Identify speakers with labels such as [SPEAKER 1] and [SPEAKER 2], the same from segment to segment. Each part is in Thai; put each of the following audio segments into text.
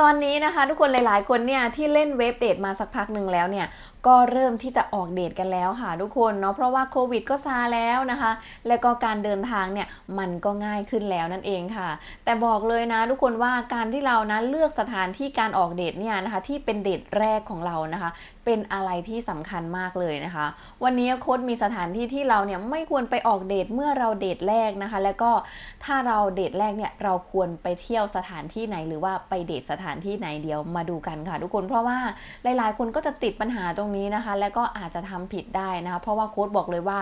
[SPEAKER 1] ตอนนี้นะคะทุกคนหลาย ๆ คนเนี่ยที่เล่นเว็บเดทมาสักพักหนึ่งแล้วเนี่ยก็เริ่มที่จะออกเดทกันแล้วค่ะทุกคนเนาะเพราะว่าโควิดก็ซาแล้วนะคะ แล้วก็การเดินทางเนี่ยมันก็ง่ายขึ้นแล้วนั่นเองค่ะ แต่บอกเลยนะทุกคนว่าการที่เรานะเลือกสถานที่การออกเดทเนี่ยนะคะที่เป็นเดทแรกของเรานะคะ เป็นอะไรที่สำคัญมากเลยนะคะ วันนี้โค้ดมีสถานที่ที่เราเนี่ยไม่ควรไปออกเดทเมื่อเราเดทแรกนะคะ แล้วก็ถ้าเราเดทแรกเนี่ยเราควรไปเที่ยวสถานที่ไหน หรือว่าไปเดทสถานที่ไหนเดียวมาดูกันค่ะ ทุกคนเพราะว่าหลายๆ คนก็จะติดปัญหาตรงนี้นะคะ และก็อาจจะทำผิดได้นะคะ เพราะว่าโค้ดบอกเลยว่า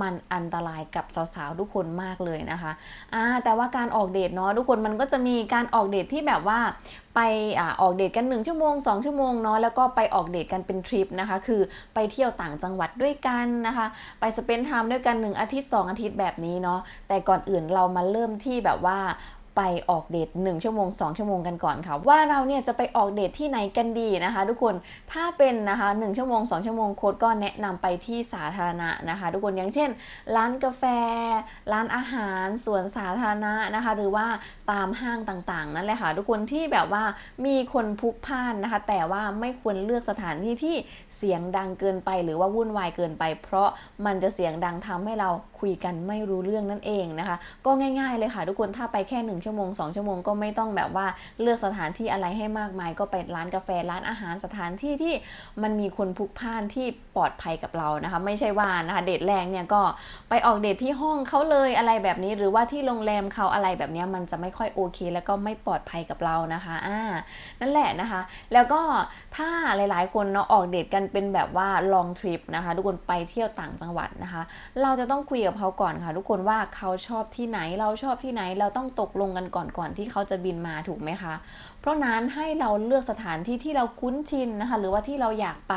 [SPEAKER 1] มันอันตรายกับสาวๆทุกคนมากเลยนะคะอ่าแต่ว่าการออกเดทเนาะทุกคนมันก็จะมีการออกเดทที่แบบว่าไปอออกเดทกัน 1 ชั่วโมง 2 ชั่วโมงเนาะแล้วก็ไปออกเดทกันเป็นทริปนะคะคือไปเที่ยวต่างจังหวัดด้วยกันนะคะไปสเปนไทม์ด้วยกัน 1 อาทิตย์ 2 อาทิตย์แบบนี้เนาะแต่ก่อนอื่นเรามาเริ่มที่แบบว่า ไปออกเดท1ชั่วโมง 2 ชั่วโมงกันก่อนค่ะ ว่าเราเนี่ยจะไปออกเดทที่ไหนกันดีนะคะ ทุกคนถ้าเป็นนะคะ 1 ชั่วโมง 2 ชั่วโมงโค้ดก็แนะนำไปที่สาธารณะนะคะ ทุกคนอย่างเช่น ร้านกาแฟ ร้านอาหารสวนสาธารณะนะคะ หรือว่าตามห้างต่างๆนั่นแหละค่ะ ทุกคนที่แบบว่ามีคนพลุกพล่านนะคะ แต่ว่าไม่ควรเลือกสถานที่ที่เสียงดังเกินไป หรือว่าวุ่นวายเกินไป เพราะมันจะเสียงดังทำให้เรา คุยกันไม่รู้เรื่องนั่นเองนะคะ ก็ง่ายๆเลยค่ะทุกคนถ้าไปแค่ 1 ชั่วโมง 2 ชั่วโมงก็ไม่ต้องแบบว่าเลือกสถานที่อะไรให้มากมาย ก็ไปร้านกาแฟร้านอาหารสถานที่ที่มันมีคนพลุกพล่านที่ปลอดภัยกับเรานะคะ ไม่ใช่ว่านะคะเดทแรกเนี่ยก็ไปออกเดทที่ห้องเขาเลยอะไรแบบนี้ หรือว่าที่โรงแรมเขาอะไรแบบนี้มันจะไม่ค่อยโอเค แล้วก็ไม่ปลอดภัยกับเรานะคะอ่านั่นแหละนะคะ แล้วก็ถ้าหลายๆ คนเนาะออกเดทกันเป็นแบบว่า long trip นะคะ ทุกคนไปเที่ยวต่างจังหวัดนะคะ เราจะต้องคุยกับเขาก่อนค่ะ ทุกคนว่าเขาชอบที่ไหนเราชอบที่ไหนเราต้องตกลงกันก่อนก่อนที่เขาจะบินมาถูกไหมคะ เพราะนั้นให้เราเลือกสถานที่ที่เราคุ้นชินนะคะ หรือว่าที่เราอยากไป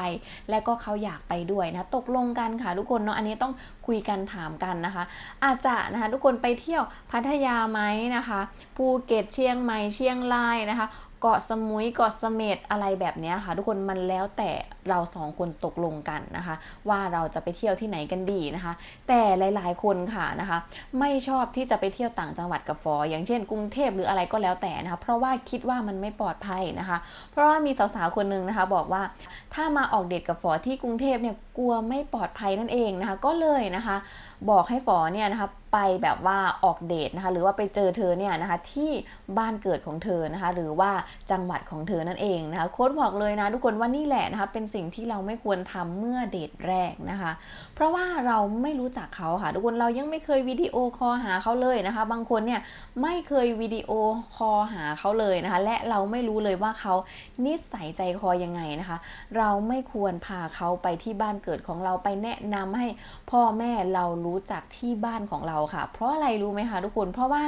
[SPEAKER 1] และก็เขาอยากไปด้วยนะตกลงกันค่ะ ทุกคนเนาะอันนี้ต้องคุยกันถามกันนะคะ อาจจะนะคะทุกคนไปเที่ยวพัทยาไหมนะคะภูเก็ตเชียงใหม่เชียงรายนะคะเกาะสมุยเกาะเสม็ดอะไรแบบนี้ค่ะ ทุกคนมันแล้วแต่ เราสองคนตกลงกันนะคะ ว่าเราจะไปเที่ยวที่ไหนกันดีนะคะ แต่หลาย ๆ คนค่ะนะคะ ไม่ชอบที่จะไปเที่ยวต่างจังหวัดกับฟอ อย่างเช่นกรุงเทพหรืออะไรก็แล้วแต่นะคะเพราะว่าคิดว่ามันไม่ปลอดภัยนะคะ เพราะว่ามีสาวๆคนหนึ่งนะคะ บอกว่าถ้ามาออกเดทกับฟอที่กรุงเทพเนี่ยกลัวไม่ปลอดภัยนั่นเองนะคะ ก็เลยนะคะ บอกให้ฟอเนี่ยนะคะไปแบบว่าออกเดทนะคะหรือว่าไปเจอเธอเนี่ยนะคะที่บ้านเกิดของเธอนะคะหรือว่าจังหวัดของเธอนั่นเองนะคะโค้ดบอกเลยนะทุกคนว่านี่แหละนะคะเป็นสิ่งที่เราไม่ควรทำเมื่อเดทแรกนะคะ เพราะว่าเราไม่รู้จักเขาค่ะทุกคนเรายังไม่เคยวิดีโอคอลหาเขาเลยนะคะ บางคนเนี่ยไม่เคยวิดีโอคอลหาเขาเลยนะคะ และเราไม่รู้เลยว่าเขานิสัยใจคอยังไงนะคะ เราไม่ควรพาเขาไปที่บ้านเกิดของเราไปแนะนำให้พ่อแม่เรารู้จักที่บ้านของเราค่ะ เพราะอะไรรู้ไหมคะทุกคนเพราะว่า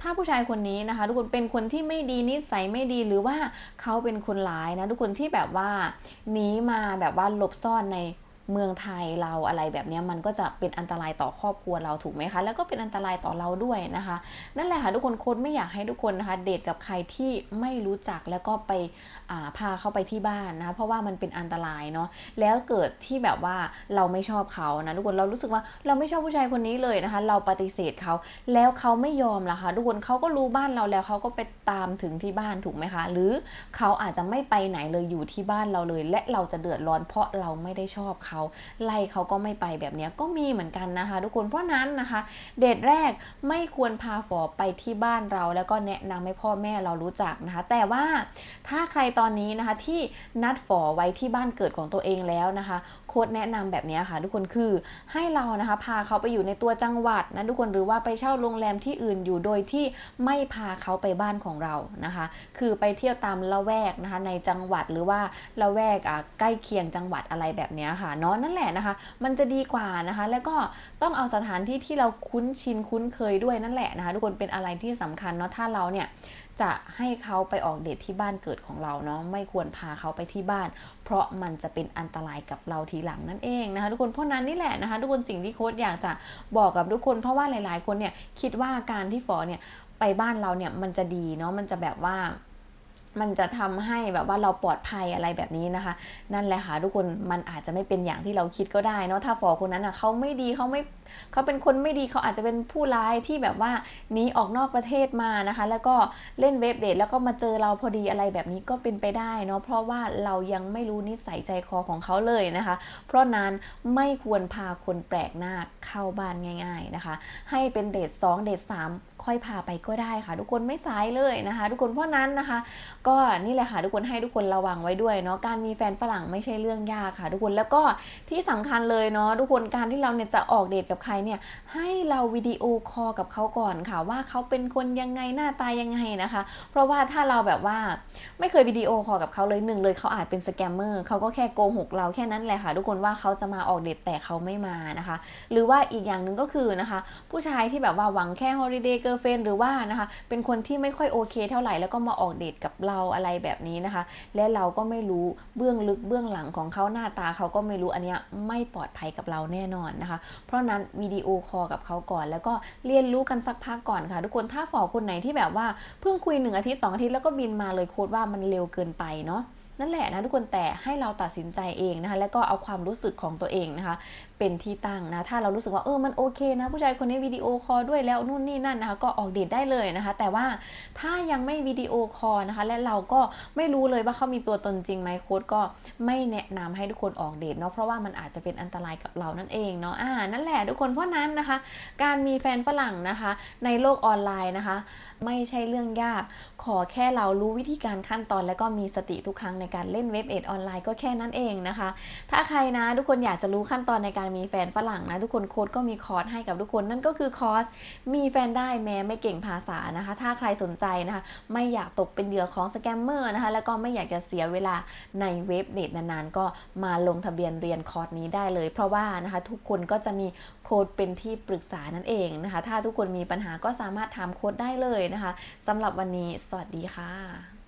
[SPEAKER 1] ถ้าผู้ชายคนนี้นะคะ ทุกคนเป็นคนที่ไม่ดีนิสัยไม่ดีหรือว่าเขาเป็นคนร้ายนะทุกคนที่แบบว่าหนีมาแบบว่าหลบซ่อนใน เมืองไทยเราอะไรแบบนี้มันก็จะเป็นอันตรายต่อครอบครัวเราถูกไหมคะ แล้วก็เป็นอันตรายต่อเราด้วยนะคะ นั่นแหละค่ะทุกคนโค้ดไม่อยากให้ทุกคนนะคะ เดทกับใครที่ไม่รู้จักแล้วก็ไปพาเข้าไปที่บ้านนะคะเพราะว่ามันเป็นอันตรายเนาะแล้วเกิดที่แบบว่าเราไม่ชอบเขานะทุกคนเรารู้สึกว่าเราไม่ชอบผู้ชายคนนี้เลยนะคะ เราปฏิเสธเขาแล้วเขาไม่ยอมล่ะคะทุกคนเขาก็รู้บ้านเราแล้วเขาก็ไปตามถึงที่บ้านถูกไหมคะ หรือเขาอาจจะไม่ไปไหนเลยอยู่ที่บ้านเราเลย และเราจะเดือดร้อนเพราะเราไม่ได้ชอบเขาไล่เขาก็ไม่ไปแบบนี้ก็มีเหมือนกันนะคะ ทุกคนเพราะนั้นนะคะ เดทแรกไม่ควรพาฝอไปที่บ้านเรา แล้วก็แนะนำให้พ่อแม่เรารู้จักนะคะ แต่ว่าถ้าใครตอนนี้นะคะที่นัดฝอไว้ที่บ้านเกิดของตัวเองแล้วนะคะโค้ดแนะนำแบบนี้ค่ะ ทุกคนคือให้เรานะคะพาเขาไปอยู่ในตัวจังหวัดนะทุกคนหรือว่าไปเช่าโรงแรมที่อื่นอยู่โดยที่ไม่พาเขาไปบ้านของเรานะคะ คือไปเที่ยวตามละแวกนะคะในจังหวัดหรือว่าละแวกใกล้เคียงจังหวัดอะไรแบบนี้ค่ะเนาะนั่นแหละนะคะ มันจะดีกว่านะคะ แล้วก็ต้องเอาสถานที่ที่เราคุ้นชินคุ้นเคยด้วยนั่นแหละนะคะ ทุกคนเป็นอะไรที่สำคัญเนาะถ้าเราเนี่ย จะให้เขาไปออกเดทที่บ้านเกิดของเราเนาะไม่ควรพาเขาไปที่บ้าน เพราะมันจะเป็นอันตรายกับเราทีหลังนั่นเองนะคะ ทุกคนเพราะนั้นนี่แหละนะคะ ทุกคนสิ่งที่โค้ดอยากจะบอกกับทุกคน เพราะว่าหลาย ๆ คนเนี่ยคิดว่าการที่ฝอเนี่ยไปบ้านเราเนี่ยมันจะดีเนาะมันจะแบบว่า มันจะทำให้แบบว่าเราปลอดภัยอะไรแบบนี้นะคะ นั่นแหละค่ะทุกคนมันอาจจะไม่เป็นอย่างที่เราคิดก็ได้เนาะถ้าฝอคนนั้นอะเขาไม่ดีเขาไม่เขาเป็นคนไม่ดีเขาอาจจะเป็นผู้ร้ายที่แบบว่าหนีออกนอกประเทศมานะคะ แล้วก็เล่นเว็บเดทแล้วก็มาเจอเราพอดีอะไรแบบนี้ก็เป็นไปได้เนาะเพราะว่าเรายังไม่รู้นิสัยใจคอของเขาเลยนะคะ เพราะนั้นไม่ควรพาคนแปลกหน้าเข้าบ้านง่าย ๆนะคะ ให้เป็นเดท2เดท3 ค่อยพาไปก็ได้ค่ะ ทุกคนไม่สายเลยนะคะ ทุกคนเพราะนั้นนะคะ ก็นี่แหละค่ะทุกคนให้ทุกคนระวังไว้ด้วยเนาะการมีแฟนฝรั่งไม่ใช่เรื่องยากค่ะ ทุกคนแล้วก็ที่สำคัญเลยเนาะทุกคนการที่เราเนี่ยจะออกเดทกับใครเนี่ยให้เราวิดีโอคอลกับเขาก่อนค่ะ ว่าเขาเป็นคนยังไงหน้าตายังไงนะคะ เพราะว่าถ้าเราแบบว่าไม่เคยวิดีโอคอลกับเขาเลยหนึ่งเลยเขาอาจเป็นสแกมเมอร์เขาก็แค่โกหกเราแค่นั้นแหละค่ะ ทุกคนว่าเขาจะมาออกเดทแต่เขาไม่มานะคะ หรือว่าอีกอย่างหนึ่งก็คือนะคะ ผู้ชายที่แบบว่าหวังแค่ฮอลิเดย์เกิร์ลเฟนหรือว่านะคะเป็นคนที่ไม่ค่อยโอเคเท่าไหร่แล้วก็มาออกเดทกับเราอะไรแบบนี้นะคะ และเราก็ไม่รู้เบื้องลึกเบื้องหลังของเขาหน้าตาเขาก็ไม่รู้อันเนี้ยไม่ปลอดภัยกับเราแน่นอนนะคะ เพราะนั้นวิดีโอคอลกับเขาก่อน แล้วก็เรียนรู้กันสักพักก่อนค่ะ ทุกคนถ้าฝอคนไหนที่แบบว่าเพิ่งคุยหนึ่งอาทิตย์สองอาทิตย์แล้วก็บินมาเลยโค้ดว่ามันเร็วเกินไปเนาะนั่นแหละนะทุกคนแต่ให้เราตัดสินใจเองนะคะ แล้วก็เอาความรู้สึกของตัวเองนะคะ เป็นที่ตั้งนะถ้าเรารู้สึกว่าเออมันโอเคนะ ผู้ชายคนนี้วิดีโอคอลด้วยแล้วนู่นนี่นั่นนะคะ ก็ออกเดทได้เลยนะคะ แต่ว่าถ้ายังไม่วิดีโอคอลนะคะ และเราก็ไม่รู้เลยว่าเขามีตัวตนจริงไหมโค้ดก็ไม่แนะนำให้ทุกคนออกเดทเนาะเพราะว่ามันอาจจะเป็นอันตรายกับเรานั่นเองเนาะอ่านั่นแหละทุกคนเพราะนั้นนะคะ การมีแฟนฝรั่งนะคะ ในโลกออนไลน์นะคะ ไม่ใช่เรื่องยาก ขอแค่เรารู้วิธีการขั้นตอนและก็มีสติทุกครั้งในการเล่นเว็บเอ็ดออนไลน์ก็แค่นั้นเองนะคะ ถ้าใครนะทุกคนอยากจะรู้ขั้นตอนในการมีแฟนฝรั่งนะทุกคนโค้ดก็มีคอร์สให้กับทุกคน นั่นก็คือคอร์สมีแฟนได้แม้ไม่เก่งภาษานะคะ ถ้าใครสนใจนะคะ ไม่อยากตกเป็นเหยื่อของสแกมเมอร์นะคะ แล้วก็ไม่อยากจะเสียเวลาในเว็บเดทนานๆ ก็มาลงทะเบียนเรียนคอร์สนี้ได้เลย เพราะว่านะคะทุกคนก็จะมีโค้ดเป็นที่ปรึกษานั่นเองนะคะ ถ้าทุกคนมีปัญหาก็สามารถถามโค้ดได้เลยนะคะสำหรับวันนี้สวัสดีค่ะ